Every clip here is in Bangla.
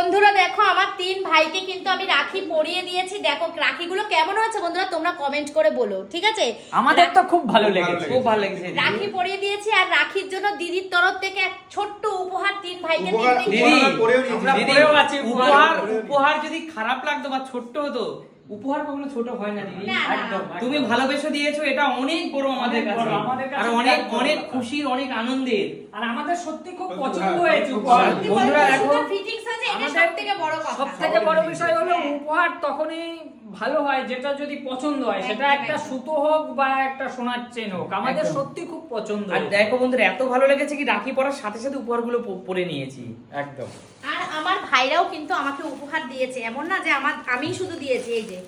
বন্ধুরা দেখো আমার তিন ভাইকে কিন্তু আমি রাখি পরিয়ে দিয়েছি। দেখো রাখিগুলো কেমন হয়েছে বন্ধুরা তোমরা কমেন্ট করে বলো ঠিক আছে? আমাদের তো খুব ভালো লেগেছে। খুব ভালো লেগেছে রাখি পরিয়ে দিয়েছি আর রাখির জন্য দিদির তরফ থেকে এক ছোট্ট উপহার তিন ভাইকে দিদি আমরা পরেও আছি। উপহার উপহার যদি খারাপ লাগতো বা ছোট্ট হতো উপহার কখনো ছোট হয় না দিদি। তুমি ভালোবেসে দিয়েছ এটা অনেক বড় আমাদের কাছে। আর অনেক অনেক। খুশির অনেক আনন্দের। আর আমাদের সত্যি খুব হ্যাঁ, পছন্দ হয়েছে। বন্ধুরা দেখো সবথেকে বড় বিষয় হলো উপহার তখনই ভালো হয় যেটা যদি পছন্দ হয়। সেটা একটা সুতো হোক বা একটা সোনার চেন হোক। আমাদের সত্যি খুব পছন্দ। আর দেখো বন্ধুরা এত ভালো লেগেছে কি রাখি পরার সাথে সাথে উপহারগুলো পরে নিয়েছি। একদম। আর আমার ভাইরাও কিন্তু আমাকে উপহার দিয়েছে। এমন না যে আমার আমি শুধু দিয়েছি এই যে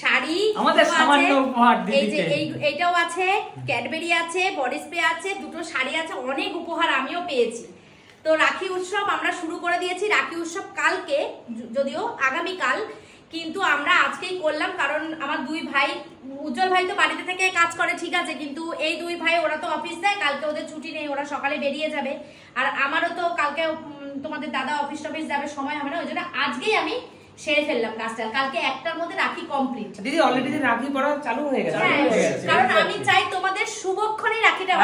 শাড়ি আমাদের সামান্য উপহার এই যে এই এইটাও আছে ক্যাডবেরি আছে বডি স্প্রে আছে দুটো শাড়ি আছে অনেক উপহার আমিও পেয়েছি। তো রাখি উৎসব আমরা শুরু করে দিয়েছি রাখি উৎসব কালকে যদিও আগামী কাল কিন্তু আমরা আজকেই করলাম কারণ আমার দুই ভাই উজ্জ্বল ভাই তো বাড়িতে থেকে কাজ করে ঠিক আছে কিন্তু এই দুই ভাই ওরা তো অফিস দেয় কালকে ওদের ছুটি নেই ওরা সকালে বেরিয়ে যাবে। আর আমারও তো কালকে তোমাদের দাদা অফিস টফিস যাবে সময় হবে না ওই জন্য আজকেই আমি সেরে ফেললাম কাজটা। কালকে একটার মধ্যে রাখি কমপ্লিট দিদি অলরেডি রাখি পরা চালু হয়ে গেছে। হ্যাঁ, কারণ আমি চাই তোমাদের শুভক্ষণে রাখিটা।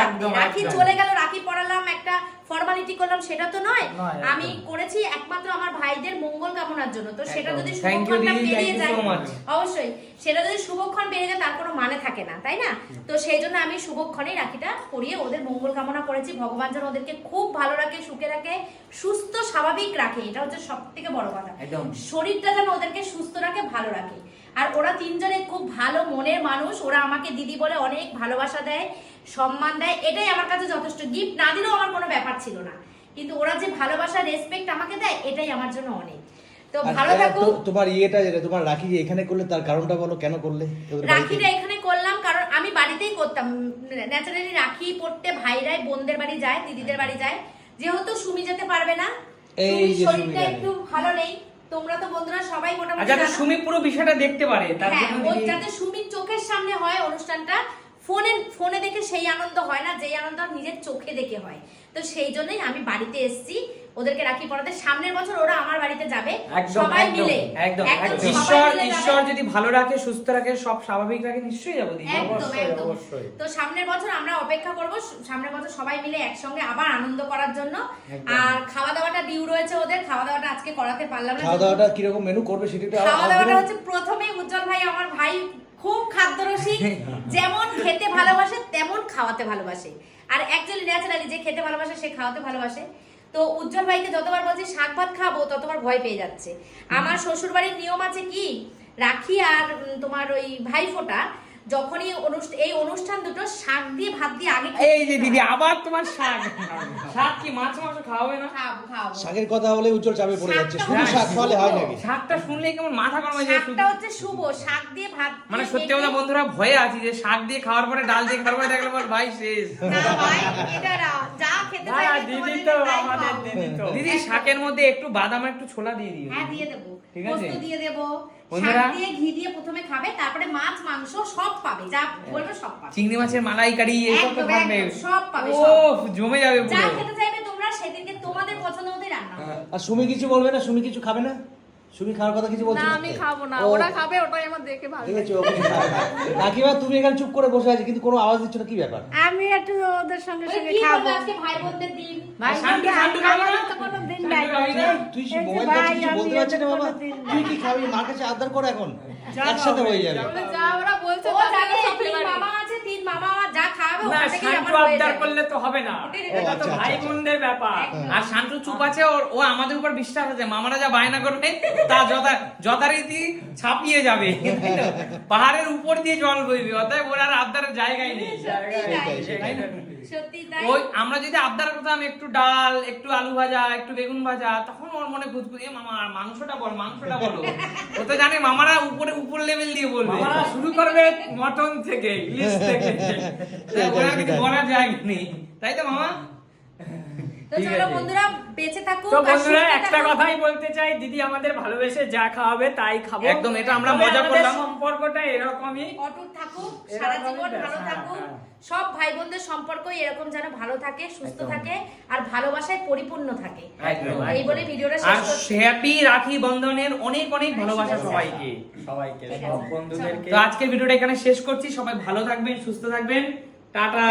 রাখি চলে গেল রাখি পড়ালাম একটা ফর্মালিটি করলাম সেটা তো নয়। আমি করেছি একমাত্র আমার ভাইদের মঙ্গল কামনার জন্য। তো সেটা যদি শুভক্ষণটা পেরিয়ে যায় অবশ্যই। সেটা যদি শুভক্ষণ পেরিয়ে যায় তার কোনো মানে থাকে না তাই না? তো সেই জন্য আমি শুভক্ষণেই রাখিটা পরিয়ে ওদের মঙ্গল কামনা করেছি। ভগবান যেন ওদেরকে খুব ভালো রাখে সুখে রাখে সুস্থ স্বাভাবিক রাখে। এটা হচ্ছে সব থেকে বড় কথা। শরীরটা যেন ওদেরকে সুস্থ রাখে ভালো রাখে। আর ওরা তিনজনে খুব ভালো মনের মানুষ। ওরা আমাকে দিদি বলে অনেক ভালোবাসা দেয় সম্মান দেয়। এটাই আমার কাছে যথেষ্ট। গিফট না দিলেও আমার কোনো ব্যাপার ছিল না। কিন্তু ওরা যে ভালোবাসা রেসপেক্ট আমাকে দেয় এটাই আমার জন্য অনেক। তো ভালো থাকো তোমার ইয়েটা যেটা তোমার রাখি যে এখানে করলে তার কারণটা বলো কেন করলে? রাখিটা এখানে করলাম কারণ আমি বাড়িতেই করতাম। ন্যাচারালি রাখি পড়তে ভাইরাই বোনদের বাড়ি যায় দিদিদের বাড়ি যায়। যেহেতু সুমি যেতে পারবে না এই শরীরটা একটু ভালো নেই। তোমরা তো বন্ধুরা সবাই মোটামুটি যাতে সুমি পুরো বিষয়টা দেখতে পারে তার হ্যাঁ জন্য ওই যাতে সুমির চোখের সামনে হয় অনুষ্ঠানটা ফোনে ফোনে দেখে সেই আনন্দ হয় না যেই আনন্দ নিজের চোখে দেখে হয়। তো সেই জন্যই আমি বাড়িতে এসেছি ওদেরকে রাখি পড়াতে। সামনের বছর ওরা আমার বাড়িতে যাবে সবাই মিলে। একদম একদম। ঈশ্বর ঈশ্বর যদি ভালো রাখে সুস্থ রাখে সব স্বাভাবিক রাখে নিশ্চয়ই যাব দিদি। একদম একদম। তো সামনের বছর আমরা অপেক্ষা করব সামনের বছর সবাই মিলে একসঙ্গে আবার আনন্দ করার জন্য। আর খাওয়া দাওয়াটা ডিউ রয়েছে ওদের খাওয়া দাওয়াটা আজকে করাতে পারলাম না। খাওয়া দাওয়াটা কীরকম মেনু করবে সেটা খাওয়া দাওয়াটা হচ্ছে প্রথমেই উজ্জ্বল ভাই আমার ভাই খুব খাদ্যরসিক যেমন খেতে ভালোবাসে তেমন খাওয়াতে ভালোবাসে। আর অ্যাকচুয়ালি ন্যাচারালি যে খেতে ভালোবাসে সে খাওয়াতে ভালোবাসে। তো উজ্জ্বল ভাইকে যতবার বলছি শাক ভাত খাব ততবার ভয় পেয়ে যাচ্ছে। আমার শ্বশুর বাড়ির নিয়ম আছে কি? রাখি আর তোমার ওই ভাইফোঁটা যখনই এই অনুষ্ঠান দুটো শাক দিয়ে ভাত দিয়ে আগে এই যে দিদি আবার তোমার শাক। শাক কি মাছ মাংস খাওয়াবে না? খাব খাব। শাকের কথা বলে উজ্জ্বল চাপে পড়ে যাচ্ছে। শাকটা শুধু শাক খাওয়ালে হয় নাকি? শাকটা শুনলেই কেমন মাথা গরম হয়ে যায় শাকটা হচ্ছে শুভ। শাক দিয়ে ভাত মানে সত্যি কথা বন্ধুরা ভয়ে আছি যে শাক দিয়ে খাওয়ার পরে ডাল দিয়ে খাওয়ার পরে দেখলে বল ভাই শেষ। না ভাই এটা যা খেতে না, দিদি তো আমাদের দিদি তো। দিদি শাকের মধ্যে একটু বাদাম একটু ছোলা দিয়ে দিও। হ্যাঁ দিয়ে দেবো। ঠিক আছে। পোস্ত দিয়ে দেবো। বন্ধুরা- দিয়ে ঘি দিয়ে প্রথমে খাবে তারপরে মাছ মাংস সব পাবে যা বলবে সব পাবে। চিংড়ি মাছের মালাইকারি এসব তো পাবে সব পাবে, ওফ সব। জমে যাবে যা খেতে চাইবে তোমরা সেদিনকে তোমাদের পছন্দ মতোই রান্না আর সুমি কিছু বলবে না? সুমি কিছু খাবে না? সুমি খাওয়ার কথা কিছু বলছে না আমি খাব না। ওরা খাবে ওটাই আমার দেখে ভালো লাগে। দেখেছ খাবে তুমি এখানে চুপ করে বসে আছো কিন্তু কোনো আওয়াজ দিচ্ছ না কি ব্যাপার? আমি একটু ওদের সঙ্গে সঙ্গে খাব। আজকে ভাই বোনদের দিন? ভাই শান্তি, শান্তি খাওয়ার না? তো কোনো দিন নাই তুই এই মোবাইল ভাই, কিছু বলতে পারছিস না বাবা। তুই কি খাবি? মার কাছে আবদার করো এখন। একসাথে হয়ে যাবে। যা ওরা বলছে ও জানে তিন মামা আছে তিন মামা যা আমার হয়ে আবদার করলে তো হবে না। এটা তো আচ্ছা, ভাই আচ্ছা। বোনদের ব্যাপার। আর শান্তু চুপ আছে ওর ও আমাদের উপর বিশ্বাস আছে মামারা যা বায়না করবে তা যথা যথারীতি ছাপিয়ে যাবে। পাহাড়ের উপর দিয়ে জল বইবে অতএব ওর আর আবদারের জায়গায় নেই। ওই আমরা যদি আবদার করতাম একটু ডাল একটু আলু ভাজা একটু বেগুন ভাজা তখন ওর মনে খুঁজবুজ এ মামা আর মাংসটা বল মাংসটা বলো। ও তো জানে মামারা উপরে উপর লেভেল দিয়ে বলবে। শুরু করবে মটন থেকে ইলিশ থেকে। ওরা কিছু বলার জায়গা নেই। তাই তো মামা? চলো আছে। বন্ধুরা বেঁচে থাকুক তো বন্ধুরা একটা কথাই বলতে চাই দিদি আমাদের ভালোবেসে যা খাওয়াবে তাই খাব। একদম, এটা আমরা মজা করলাম। সম্পর্কটা এরকমই। অটুট থাকুক সারা জীবন ভালো হ্যাঁ, থাকুক। হ্যাঁ। সব ভাই বোনদের সম্পর্ক এরকম যেন ভালো থাকে সুস্থ থাকে আর ভালোবাসায় পরিপূর্ণ থাকে। এই বলে ভিডিওটা শেষ করছি। হ্যাপি রাখি বন্ধনের অনেক অনেক ভালোবাসা সবাইকে সবাইকে। সব বন্ধুদেরকে। তো আজকের ভিডিওটা এখানে শেষ করছি। সবাই ভালো থাকবেন সুস্থ থাকবেন। টাটা।